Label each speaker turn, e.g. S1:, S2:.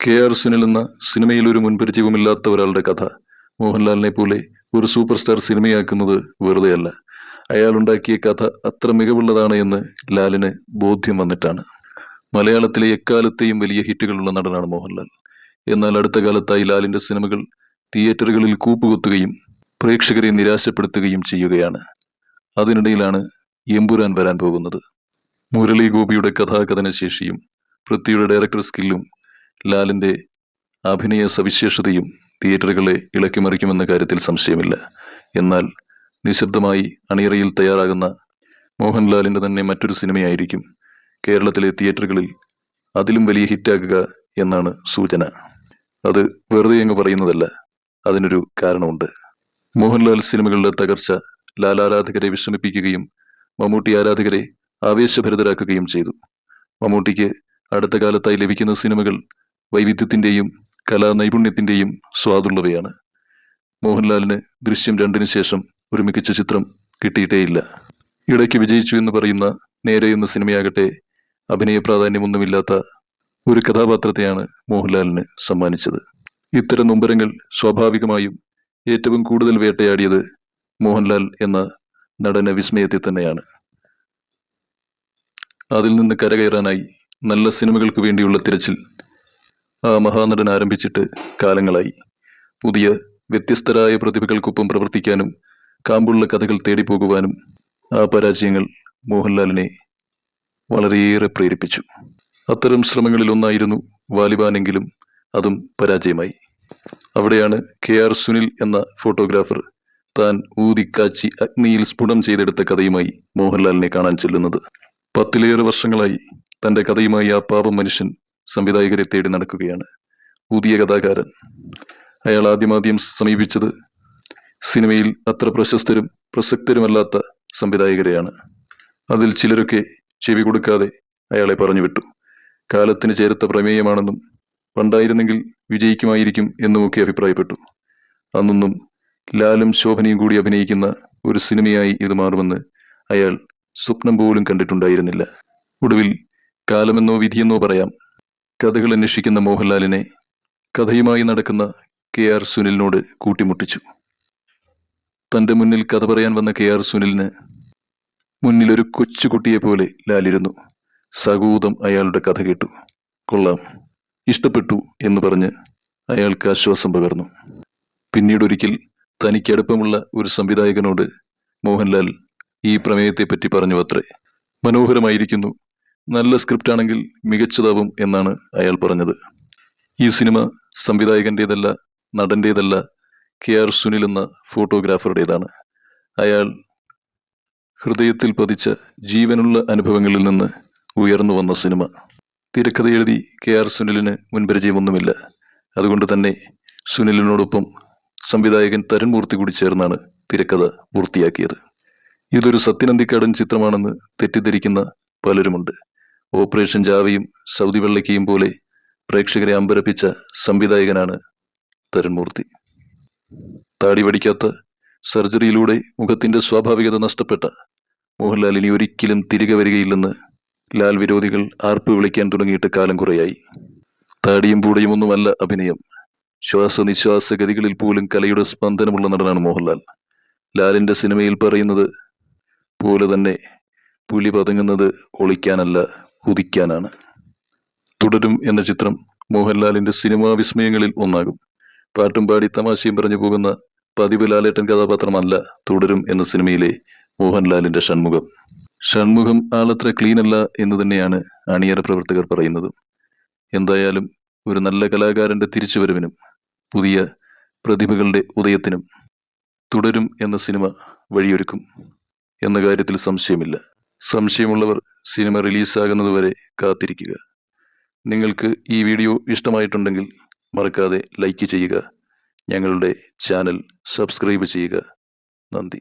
S1: K R Sunil എന്ന സിനിമയിൽ ഒരു മുൻപരിചയവുമില്ലാത്ത ഒരാളുടെ കഥ. മോഹൻലാലിനെ പോലെ ഒരു സൂപ്പർ സ്റ്റാർ സിനിമയാക്കുന്നത് വെറുതെയല്ല. അയാൾ ഉണ്ടാക്കിയ കഥ അത്ര മികവുള്ളതാണ് എന്ന് ലാലിന് ബോധ്യം വന്നിട്ടാണ്. മലയാളത്തിലെ എക്കാലത്തെയും വലിയ ഹിറ്റുകളുള്ള നടനാണ് മോഹൻലാൽ. എന്നാൽ അടുത്ത കാലത്തായി ലാലിന്റെ സിനിമകൾ തിയേറ്ററുകളിൽ കൂപ്പുകുത്തുകയും പ്രേക്ഷകരെ നിരാശപ്പെടുത്തുകയും ചെയ്യുകയാണ്. അതിനിടയിലാണ് എമ്പുരാൻ വരാൻ പോകുന്നത്. മുരളി ഗോപിയുടെ കഥാകഥന ശേഷിയും പൃഥ്വിയുടെ ഡയറക്ടർ സ്കില്ലും ലാലിന്റെ അഭിനയ സവിശേഷതയും തിയേറ്ററുകളെ ഇളക്കിമറിക്കുമെന്ന കാര്യത്തിൽ സംശയമില്ല. എന്നാൽ നിശബ്ദമായി അണിയറയിൽ തയ്യാറാകുന്ന മോഹൻലാലിന്റെ തന്നെ മറ്റൊരു സിനിമയായിരിക്കും കേരളത്തിലെ തിയേറ്ററുകളിൽ അതിലും വലിയ ഹിറ്റാകുക എന്നാണ് സൂചന. അത് വെറുതെ അങ്ങ് പറയുന്നതല്ല അതിനൊരു കാരണമുണ്ട്. മോഹൻലാൽ സിനിമകളുടെ തകർച്ച ലാൽ ആരാധകരെ വിഷമിപ്പിക്കുകയും മമ്മൂട്ടി ആരാധകരെ ആവേശഭരിതരാക്കുകയും ചെയ്തു. മമ്മൂട്ടിക്ക് അടുത്ത കാലത്തായി ലഭിക്കുന്ന സിനിമകൾ വൈവിധ്യത്തിന്റെയും കലാനൈപുണ്യത്തിന്റെയും സ്വാദുള്ളവയാണ്. മോഹൻലാലിന് ദൃശ്യം രണ്ടിന് ശേഷം ഒരു മികച്ച ചിത്രം കിട്ടിയിട്ടേയില്ല. ഇടയ്ക്ക് വിജയിച്ചു എന്ന് പറയുന്ന നേരെ എന്ന സിനിമയാകട്ടെ അഭിനയ പ്രാധാന്യമൊന്നുമില്ലാത്ത ഒരു കഥാപാത്രത്തെയാണ് മോഹൻലാലിന് സമ്മാനിച്ചത്. ഇത്തരം നൊമ്പരങ്ങൾ സ്വാഭാവികമായും ഏറ്റവും കൂടുതൽ വേട്ടയാടിയത് മോഹൻലാൽ എന്ന നടന വിസ്മയത്തെ തന്നെയാണ്. അതിൽ നിന്ന് കരകയറാനായി നല്ല സിനിമകൾക്ക് വേണ്ടിയുള്ള തിരച്ചിൽ ആ മഹാനടൻ ആരംഭിച്ചിട്ട് കാലങ്ങളായി. പുതിയ വ്യത്യസ്തരായ പ്രതിഭകൾക്കൊപ്പം പ്രവർത്തിക്കാനും കാമ്പുള്ള കഥകൾ തേടിപ്പോകുവാനും ആ പരാജയങ്ങൾ മോഹൻലാലിനെ വളരെയേറെ പ്രേരിപ്പിച്ചു. അത്തരം ശ്രമങ്ങളിൽ ഒന്നായിരുന്നു വാലിബാനെങ്കിലും അതും പരാജയമായി. അവിടെയാണ് കെ ആർ സുനിൽ എന്ന ഫോട്ടോഗ്രാഫർ താൻ ഊതിക്കാച്ചി അഗ്നിയിൽ സ്ഫുടം ചെയ്തെടുത്ത കഥയുമായി മോഹൻലാലിനെ കാണാൻ ചെല്ലുന്നത്. പത്തിലേറെ വർഷങ്ങളായി തന്റെ കഥയുമായി ആ പാപം മനുഷ്യൻ സംവിധായകരെ തേടി നടക്കുകയാണ്. പുതിയ കഥാകാരൻ. അയാൾ ആദ്യമാദ്യം സമീപിച്ചത് സിനിമയിൽ അത്ര പ്രശസ്തരും പ്രസക്തരുമല്ലാത്ത സംവിധായകരെയാണ്. അതിൽ ചിലരൊക്കെ ചെവി കൊടുക്കാതെ അയാളെ പറഞ്ഞു വിട്ടു കാലത്തിന് ചേർത്ത പ്രമേയമാണെന്നും പണ്ടായിരുന്നെങ്കിൽ വിജയിക്കുമായിരിക്കും എന്നുമൊക്കെ അഭിപ്രായപ്പെട്ടു. അന്നൊന്നും ലാലും ശോഭനയും കൂടി അഭിനയിക്കുന്ന ഒരു സിനിമയായി ഇത് മാറുമെന്ന് അയാൾ സ്വപ്നം പോലും കണ്ടിട്ടുണ്ടായിരുന്നില്ല. ഒടുവിൽ കാലമെന്നോ വിധിയെന്നോ പറയാം കഥകൾ അന്വേഷിക്കുന്ന മോഹൻലാലിനെ കഥയുമായി നടക്കുന്ന കെ ആർ സുനിലിനോട് കൂട്ടിമുട്ടിച്ചു. തന്റെ മുന്നിൽ കഥ പറയാൻ വന്ന കെ ആർ സുനിലിന് മുന്നിലൊരു കൊച്ചുകുട്ടിയെ പോലെ ലാലിരുന്നു. സകൂതം അയാളുടെ കഥ കേട്ടു. കൊള്ളാം. ഇഷ്ടപ്പെട്ടു എന്ന് പറഞ്ഞ് അയാൾക്ക് ആശ്വാസം പകർന്നു. പിന്നീടൊരിക്കൽ തനിക്കടുപ്പമുള്ള തനിക്ക് ഒരു സംവിധായകനോട് മോഹൻലാൽ ഈ പ്രമേയത്തെപ്പറ്റി പറഞ്ഞു അത്രേ മനോഹരമായിരിക്കുന്നു നല്ല സ്ക്രിപ്റ്റ് ആണെങ്കിൽ മികച്ചതാവും എന്നാണ് അയാൾ പറഞ്ഞത്. ഈ സിനിമ സംവിധായകന്റേതല്ല നടന്റേതല്ല കെ ആർ സുനിൽ എന്ന ഫോട്ടോഗ്രാഫറുടേതാണ് അയാൾ ഹൃദയത്തിൽ പതിച്ച ജീവനുള്ള അനുഭവങ്ങളിൽ നിന്ന് ഉയർന്നു വന്ന സിനിമ. തിരക്കഥ എഴുതി കെ ആർ സുനിലിന് മുൻപരിചയമൊന്നുമില്ല. അതുകൊണ്ട് തന്നെ സുനിലിനോടൊപ്പം സംവിധായകൻ തരുൺമൂർത്തി കൂടി ചേർന്നാണ് തിരക്കഥ പൂർത്തിയാക്കിയത്. ഇതൊരു സത്യനന്ദിക്കാടൻ ചിത്രമാണെന്ന് തെറ്റിദ്ധരിക്കുന്ന പലരുമുണ്ട്. ഓപ്പറേഷൻ ജാവയും സൗദി വെള്ളയ്ക്കയും പോലെ പ്രേക്ഷകരെ അമ്പരപ്പിച്ച സംവിധായകനാണ് തരുൺമൂർത്തി താടി വടിക്കാത്ത സർജറിയിലൂടെ മുഖത്തിന്റെ സ്വാഭാവികത നഷ്ടപ്പെട്ട മോഹൻലാൽ ഇനി ഒരിക്കലും തിരികെ വരികയില്ലെന്ന് ലാൽ വിരോധികൾ ആർപ്പ് വിളിക്കാൻ തുടങ്ങിയിട്ട് കാലം കുറയായി. താടിയും പൂടയും ഒന്നുമല്ല അഭിനയം. ശ്വാസനിശ്വാസ ഗതികളിൽ പോലും കലയുടെ സ്പന്ദനമുള്ള നടനാണ് മോഹൻലാൽ. ലാലിന്റെ സിനിമയിൽ പറയുന്നത് പോലെ തന്നെ പുലി പതുങ്ങുന്നത് ഒളിക്കാനല്ല. കുതിക്കാനാണ് തുടരും എന്ന ചിത്രം മോഹൻലാലിന്റെ സിനിമാ വിസ്മയങ്ങളിൽ ഒന്നാകും. പാട്ടും പാടി തമാശയും പറഞ്ഞു പോകുന്ന പതിവ് ലാലേട്ടൻ കഥാപാത്രമല്ല തുടരും എന്ന സിനിമയിലെ മോഹൻലാലിന്റെ ഷൺമുഖം. ഷൺമുഖം ആളത്ര ക്ലീൻ അല്ല എന്ന് തന്നെയാണ് അണിയറ പ്രവർത്തകർ പറയുന്നത്. എന്തായാലും ഒരു നല്ല കലാകാരന്റെ തിരിച്ചുവരവിനും പുതിയ പ്രതിഭകളുടെ ഉദയത്തിനും തുടരും എന്ന സിനിമ വഴിയൊരുക്കും എന്ന കാര്യത്തിൽ സംശയമില്ല. സംശയമുള്ളവർ സിനിമ റിലീസാകുന്നതുവരെ കാത്തിരിക്കുക. നിങ്ങൾക്ക് ഈ വീഡിയോ ഇഷ്ടമായിട്ടുണ്ടെങ്കിൽ മറക്കാതെ ലൈക്ക് ചെയ്യുക. ഞങ്ങളുടെ ചാനൽ സബ്സ്ക്രൈബ് ചെയ്യുക. നന്ദി.